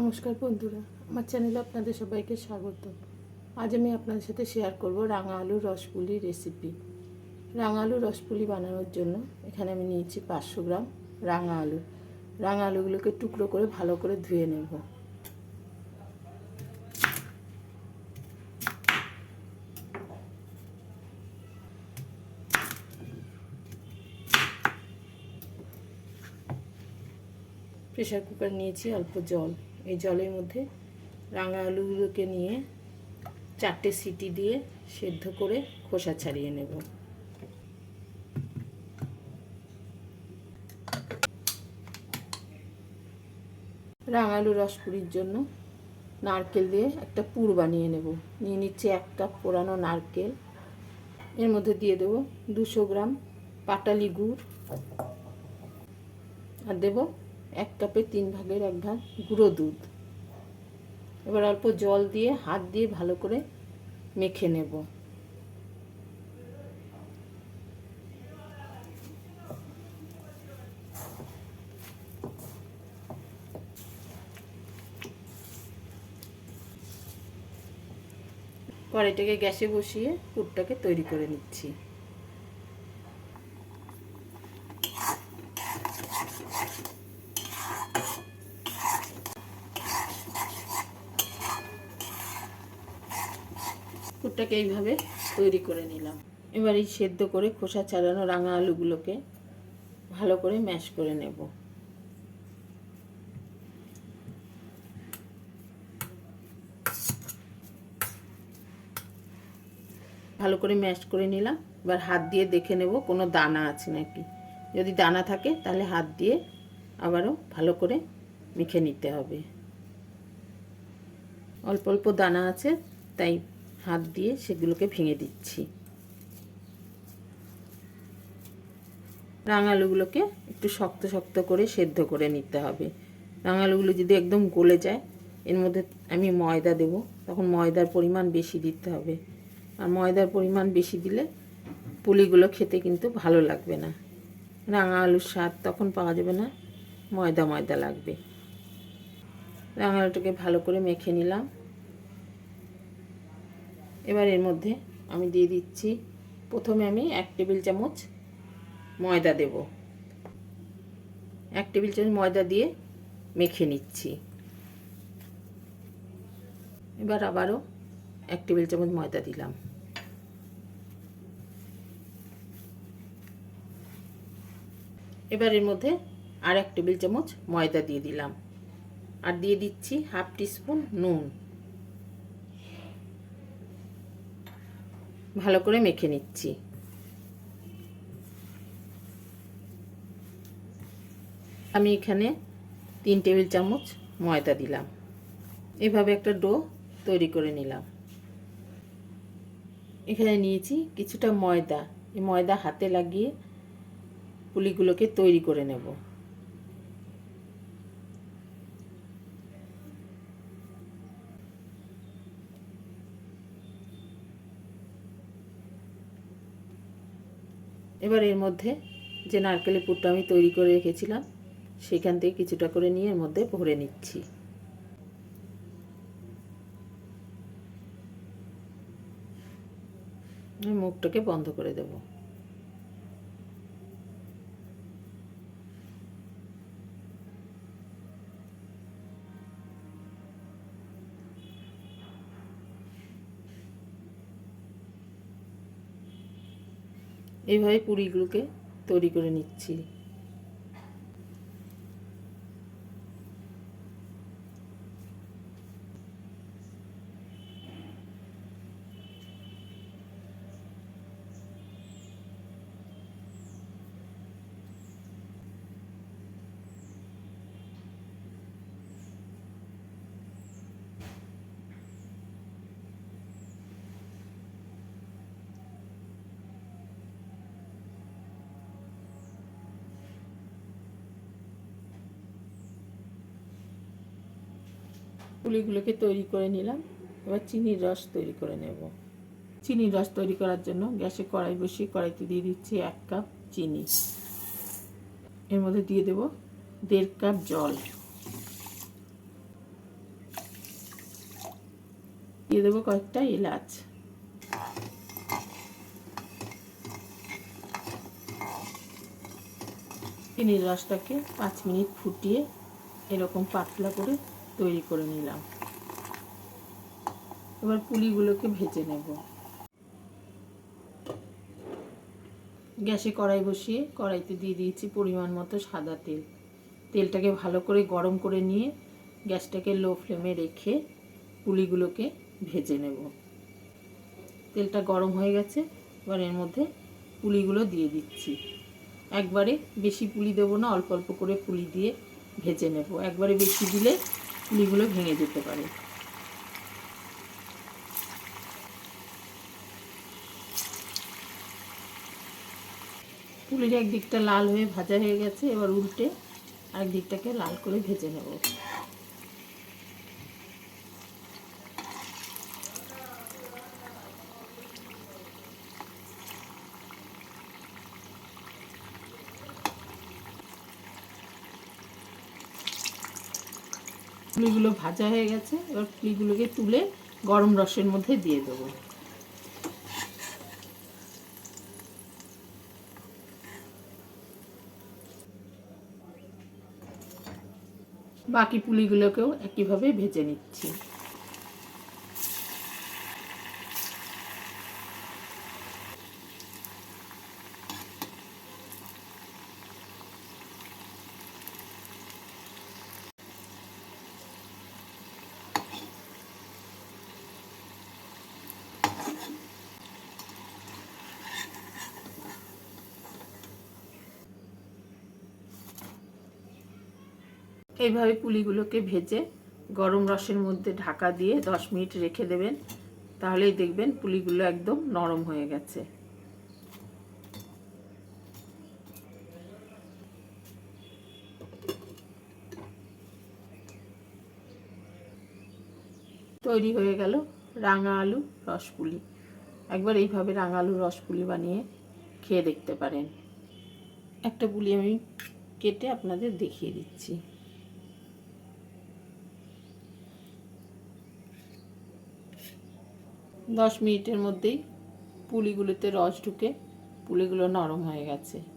নমস্কার বন্ধুরা, আমার চ্যানেলে আপনাদের সবাইকে স্বাগত। আজ আমি আপনাদের সাথে শেয়ার করব রাঙা আলুর রসপুলি রেসিপি রাঙা আলুর রসপুলি বানানোর জন্য এখানে আমি নিয়েছি পাঁচশো গ্রাম রাঙা আলু রাঙা আলুগুলোকে টুকরো করে ভালো করে ধুয়ে নেব। প্রেশার কুকার নিয়েছি অল্প জল। এই জলের মধ্যে রাঙা আলুগুলোকে নিয়ে চারটে সিটি দিয়ে সেদ্ধ করে খোসা ছাড়িয়ে নেব। রাঙালু রসপুরির জন্য নারকেল দিয়ে একটা পুর বানিয়ে নেব। নিয়ে নিচ্ছে এক কাপ পোড়ানো নারকেল। এর মধ্যে দিয়ে দেবো দুশো গ্রাম পাটালি গুড়। আর দেবো এক কাপে তিন ভাগের এক ভাগ গুঁড়ো দুধ। এবার অল্প জল দিয়ে হাত দিয়ে ভালো করে মেখে নেব। কড়াইটাকে গ্যাসে বসিয়ে পুরটাকে তৈরি করে নিচ্ছি। পুরটাকে এইভাবে তৈরি করে নিলাম। এবার এই সেদ্ধ করে খোসা ছাড়ানো রাঙা আলুগুলোকে ভালো করে ম্যাশ করে নেব। ভালো করে ম্যাশ করে নিলাম। এবার হাত দিয়ে দেখে নেব কোনো দানা আছে নাকি। যদি দানা থাকে তাহলে হাত দিয়ে আবারও ভালো করে মেখে নিতে হবে। অল্প অল্প দানা আছে, তাই হাত দিয়ে সেগুলোকে ভেঙে দিচ্ছি। রাঙালুগুলোকে একটু শক্ত শক্ত করে সেদ্ধ করে নিতে হবে। রাঙালুগুলো যদি একদম গলে যায়, এর মধ্যে আমি ময়দা দেব। তখন ময়দার পরিমাণ বেশি দিতে হবে। আর ময়দার পরিমাণ বেশি দিলে পুলিগুলো খেতে কিন্তু ভালো লাগবে না। রাঙা আলুর স্বাদ তখন পাওয়া যাবে না, ময়দা ময়দা লাগবে। রাঙা আলুটাকে ভালো করে মেখে নিলাম। এবার এর মধ্যে আমি দিয়ে দিচ্ছি, প্রথমে আমি এক টেবিল চামচ ময়দা দেব। এক টেবিল চামচ ময়দা দিয়ে মেখে নিচ্ছি। এবার আবারও এক টেবিল চামচ ময়দা দিলাম। এবার এর মধ্যে আর এক টেবিল চামচ ময়দা দিয়ে দিলাম। আর দিয়ে দিচ্ছি হাফ টিস্পুন নুন। ভালো করে মেখে নিচ্ছি। আমি এখানে তিন টেবিল চামচ ময়দা দিলাম। এভাবে একটা ডো তৈরি করে নিলাম। এখানে নিয়েছি কিছুটা ময়দা। এই ময়দা হাতে লাগিয়ে পুলিগুলোকে তৈরি করে নেব। এবার এর মধ্যে যে নারকেলের পুরটা আমি তৈরি করে রেখেছিলাম, সেখান থেকে কিছুটা করে নিয়ে এর মধ্যে ভরে নিচ্ছি। মুখটাকে বন্ধ করে দেব। এইভাবে পুরিগুলোকে তৈরি করে নিচ্ছি। পুলিগুলোকে তৈরি করে নিলাম। এবার চিনির রস তৈরি করে নেব। চিনির রস তৈরি করার জন্য গ্যাসে কড়াই বসিয়ে কড়াইতে দিয়ে দিচ্ছি এক কাপ চিনি। এর মধ্যে দিয়ে দেব দেড় কাপ জল। দিয়ে দেবো কয়েকটা এলাচ। চিনির রসটাকে পাঁচ মিনিট ফুটিয়ে এরকম পাতলা করে তৈরি করে নিলাম। এবার পুলিগুলোকে ভেজে নেব। গ্যাসে কড়াই বসিয়ে কড়াইতে দিয়ে দিয়েছি পরিমাণ মতো সাদা তেল। তেলটাকে ভালো করে গরম করে নিয়ে গ্যাসটাকে লো ফ্লেমে রেখে পুলিগুলোকে ভেজে নেব। তেলটা গরম হয়ে গেছে, এবার এর মধ্যে পুলিগুলো দিয়ে দিচ্ছি। একবারে বেশি পুলি দেবো না, অল্প অল্প করে পুলি দিয়ে ভেজে নেব। একবারে বেশি দিলে পুলিগুলো ভেঙে যেতে পারে। পুলির একদিকটা লাল হয়ে ভাজা হয়ে গেছে, এবার উল্টে আরেক দিকটাকে লাল করে ভেজে নেব। পুলিগুলো ভাজা হয়ে গেছে, এবার পুলিগুলোকে তুলে গরম রসের মধ্যে দিয়ে দেবো। বাকি পুলিগুলোকেও একইভাবে ভেজে নিচ্ছি। এইভাবে পুলিগুলোকে ভেজে গরম রসের মধ্যে ঢাকা দিয়ে দশ মিনিট রেখে দেবেন। তাহলেই দেখবেন পুলিগুলো একদম নরম হয়ে গেছে। তৈরি হয়ে গেল রাঙা আলু রসপুলি। একবার এইভাবে রাঙা আলু রসপুলি বানিয়ে খেয়ে দেখতে পারেন। একটা পুলি আমি কেটে আপনাদের দেখিয়ে দিচ্ছি। দশ মিনিটের মধ্যেই পুলিগুলোতে রস ঢুকে পুলিগুলো নরম হয়ে গেছে।